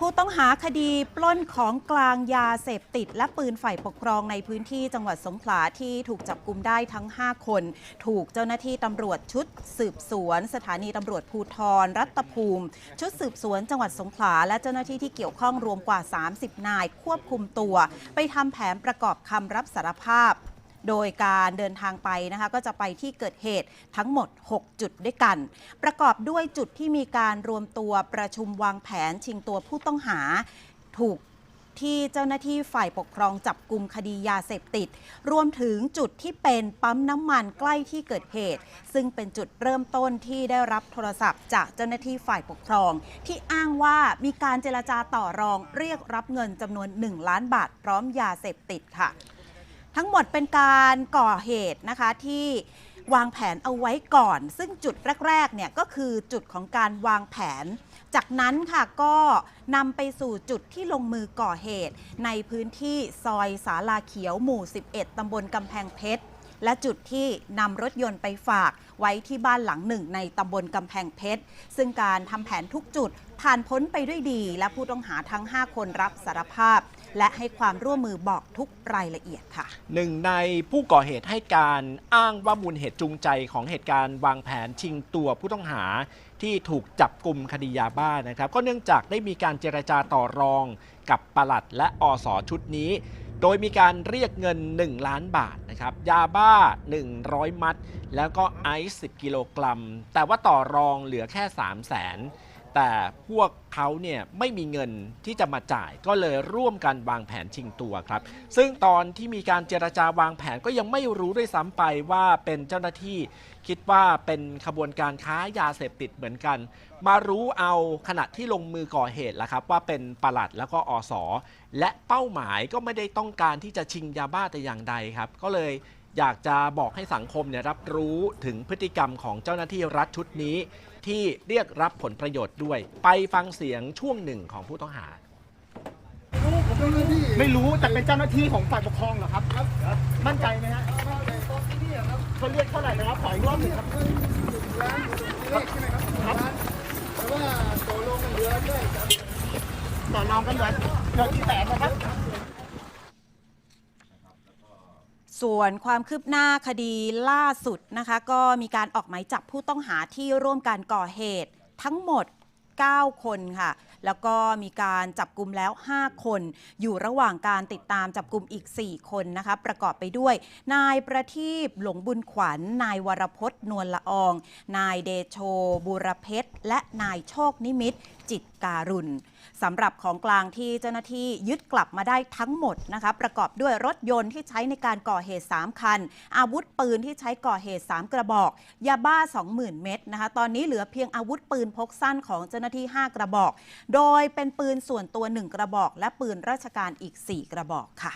ผู้ต้องหาคดีปล้นของกลางยาเสพติด และปืนฝ่ายปกครองในพื้นที่จังหวัดสงขลาที่ถูกจับกลุมได้ทั้ง 5 คน ถูกเจ้าหน้าที่ตำรวจชุดสืบสวน สถานีตำรวจภูทรรัตภูมิ ชุดสืบสวนจังหวัดสงขลาและเจ้าหน้าที่ที่เกี่ยวข้องรวมกว่า 30 นายควบคุมตัว ไปทำแผนประกอบคำรับสารภาพ โดยการเดินทางไปนะคะก็จะไปที่เกิดเหตุทั้งหมด 6 จุดด้วยกัน ประกอบด้วยจุดที่มีการรวมตัวประชุมวางแผนชิงตัวผู้ต้องหาถูกที่เจ้าหน้าที่ฝ่ายปกครองจับกลุ่มคดียาเสพติด รวมถึงจุดที่เป็นปั๊มน้ำมันใกล้ที่เกิดเหตุ ซึ่งเป็นจุดเริ่มต้นที่ได้รับโทรศัพท์จากเจ้าหน้าที่ฝ่ายปกครอง ที่อ้างว่ามีการเจรจาต่อรองเรียกรับเงินจำนวน 1 ล้านบาทพร้อมยาเสพติดค่ะ ทั้งหมดเป็นการก่อเหตุนะคะที่วางแผนเอาไว้ก่อน ซึ่งจุดแรกๆเนี่ยก็คือจุดของการวางแผน จากนั้นค่ะก็นำไปสู่จุดที่ลงมือก่อเหตุ ในพื้นที่ซอยสาลาเขียวหมู่ 11 ตำบลกำแพงเพชรและจุดที่นำรถยนต์ไปฝากไว้ที่บ้านหลังหนึ่งในตำบลกำแพงเพชร ซึ่งการทำแผนทุกจุดผ่านพ้นไปด้วยดี และผู้ต้องหาทั้ง 5 คนรับสารภาพ และให้ความร่วมมือบอกทุกรายละเอียดค่ะ หนึ่งในผู้ก่อเหตุให้การอ้างว่ามูลเหตุจูงใจของเหตุการณ์วางแผนชิงตัวผู้ต้องหาที่ถูกจับกลุ่มคดียาบ้านะครับ ก็เนื่องจากได้มีการเจรจาต่อรองกับปลัดและอสชุดนี้ โดยมีการเรียกเงิน 1 ล้านบาทนะครับ ยาบ้า 100 มัด แล้วก็ไอซ์10 กิโลกรัม แต่ว่าต่อรองเหลือแค่ 3 0 0แสน แต่พวกเขาเนี่ยไม่มีเงินที่จะมาจ่ายก็เลยร่วมกันวางแผนชิงตัวครับ ซึ่งตอนที่มีการเจรจาวางแผนก็ยังไม่รู้ด้วยซ้ำไปว่าเป็นเจ้าหน้าที่ คิดว่าเป็นขบวนการค้ายาเสพติดเหมือนกัน มารู้เอาขณะที่ลงมือก่อเหตุแล้วครับ ว่าเป็นปลัดแล้วก็อสและเป้าหมายก็ไม่ได้ต้องการที่จะชิงยาบ้าแต่อย่างใดครับ ก็เลย อยากจะบอกให้สังคมเนี่ยรับรู้ถึงพฤติกรรมของเจ้าหน้าที่รัฐชุดนี้ ที่เรียกรับผลประโยชน์ด้วย ไปฟังเสียงช่วงหนึ่งของผู้ต้องหาไม่รู้แต่เป็นเจ้าหน้าที่ของฝ่ายปกครองเหรอครับมั่นใจไหมฮะเขาเรียกเท่าไหร่นะครับขออีกรอบหนึ่งครับครับแต่ว่าต่อรองกันเหลือด้วย ต่อรองกันเหลือเหลือกี่แสนนะครับ ส่วนความคืบหน้าคดีล่าสุดนะคะ ก็มีการออกหมายจับผู้ต้องหาที่ร่วมการก่อเหตุทั้งหมด 9 คนค่ะ แล้วก็มีการจับกลุ่มแล้ว 5 คน อยู่ระหว่างการติดตามจับกลุ่มอีก 4 คนนะคะ ประกอบไปด้วย นายประทีปหลงบุญขวัญนายวรพจน์นวลละออง นายเดโชบุรเพชรและนายโชคนิมิตจิตการุณสำหรับของกลางที่เจ้าหน้าที่ยึดกลับมาได้ทั้งหมดนะคะประกอบด้วยรถยนต์ที่ใช้ในการก่อเหตุ 3 คัน อาวุธปืนที่ใช้ก่อเหตุ 3 กระบอก ยาบ้า 20,000 เม็ดนะคะ ตอนนี้เหลือเพียงอาวุธปืนพกสั้นของเจ้าหน้าที่ 5 กระบอก โดยเป็นปืนส่วนตัว 1 กระบอก และปืนราชการอีก 4 กระบอกค่ะ